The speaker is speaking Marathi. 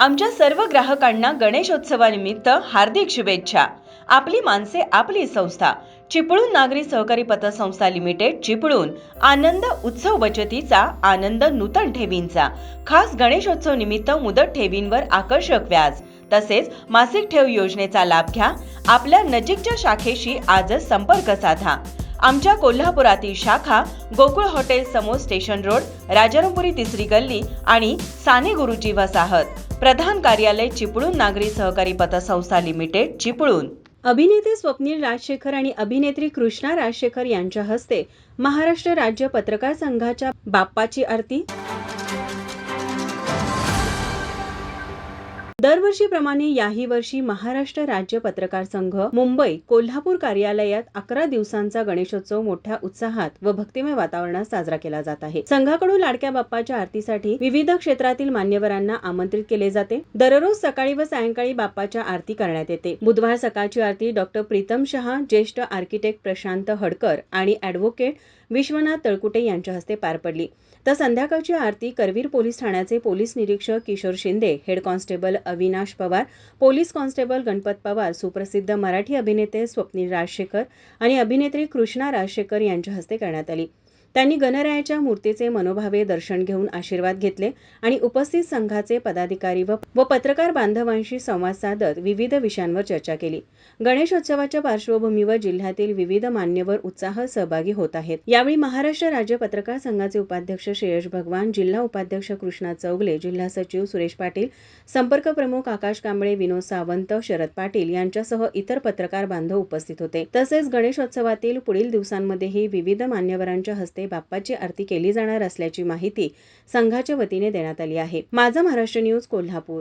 आमच्या सर्व ग्राहकांना गणेशोत्सवानिमित्त हार्दिक शुभेच्छा. आपली माणसे आपली संस्था. चिपळूण नागरी सहकारी पतसंस्था लिमिटेड चिपळूण. आनंद उत्सव बचतीचा आनंद नूतन ठेवींचा. खास गणेशोत्सव निमित्त मुदत ठेवींवर आकर्षक व्याज. तसेच मासिक ठेव योजनेचा लाभ घ्या. आपल्या नजीकच्या शाखेशी आजच संपर्क साधा. आमच्या कोल्हापुरातील शाखा गोकुळ हॉटेल समोर स्टेशन रोड राजारामपुरी तिसरी गल्ली आणि साने गुरुजी वसाहत. प्रधान कार्यालय चिपळूण नागरी सहकारी पतसंस्था लिमिटेड चिपळूण. अभिनेते स्वप्नील राजशेखर आणि अभिनेत्री कृष्णा राजशेखर यांच्या हस्ते महाराष्ट्र राज्य पत्रकार संघाच्या बाप्पाची आरती. दरवर्षीप्रमाणे याही वर्षी महाराष्ट्र राज्य पत्रकार संघ मुंबई कोल्हापूर कार्यालयात अकरा दिवसांचा गणेशोत्सव मोठ्या उत्साहात व भक्तिमय वातावरणात साजरा केला जात आहे. संघाकडून लाडक्या बाप्पाच्या आरतीसाठी विविध क्षेत्रातील मान्यवरांना आमंत्रित केले जाते. दररोज सकाळी व सायंकाळी बाप्पाच्या आरती करण्यात येते. बुधवार सकाळची आरती डॉक्टर प्रीतम शहा ज्येष्ठ आर्किटेक्ट प्रशांत हडकर आणि ॲडव्होकेट विश्वनाथ तळकुटे यांच्या हस्ते पार पडली. तर संध्याकाळची आरती करवीर पोलीस ठाण्याचे पोलीस निरीक्षक Kishore Shinde head constable Avinash Pawar police constable Ganpat Pawar सुप्रसिद्ध मराठी अभिनेते स्वप्नील राजशेखर आणि अभिनेत्री कृष्णा राजशेखर यांच्या हस्ते करण्यात आली. त्यांनी गणरायाच्या मूर्तीचे मनोभावे दर्शन घेऊन आशीर्वाद घेतले आणि उपस्थित संघाचे पदाधिकारी व व पत्रकार बांधवांशी संवाद साधत विविध विषयांवर चर्चा केली. गणेशोत्सवाच्या पार्श्वभूमीवर जिल्ह्यातील विविध मान्यवर उत्साह सहभागी होत आहेत. यावेळी महाराष्ट्र राज्य पत्रकार संघाचे उपाध्यक्ष श्रेयश भगवान जिल्हा उपाध्यक्ष कृष्णा चौगले जिल्हा सचिव सुरेश पाटील संपर्क प्रमुख आकाश कांबळे विनोद सावंत शरद पाटील यांच्यासह इतर पत्रकार बांधव उपस्थित होते. तसेच गणेशोत्सवातील पुढील दिवसांमध्येही विविध मान्यवरांच्या हस्ते हस्ते बाप्पाची आरती केली जाणार असल्याची माहिती संघाच्या वतीने देण्यात आली आहे. माझा महाराष्ट्र न्यूज कोल्हापूर.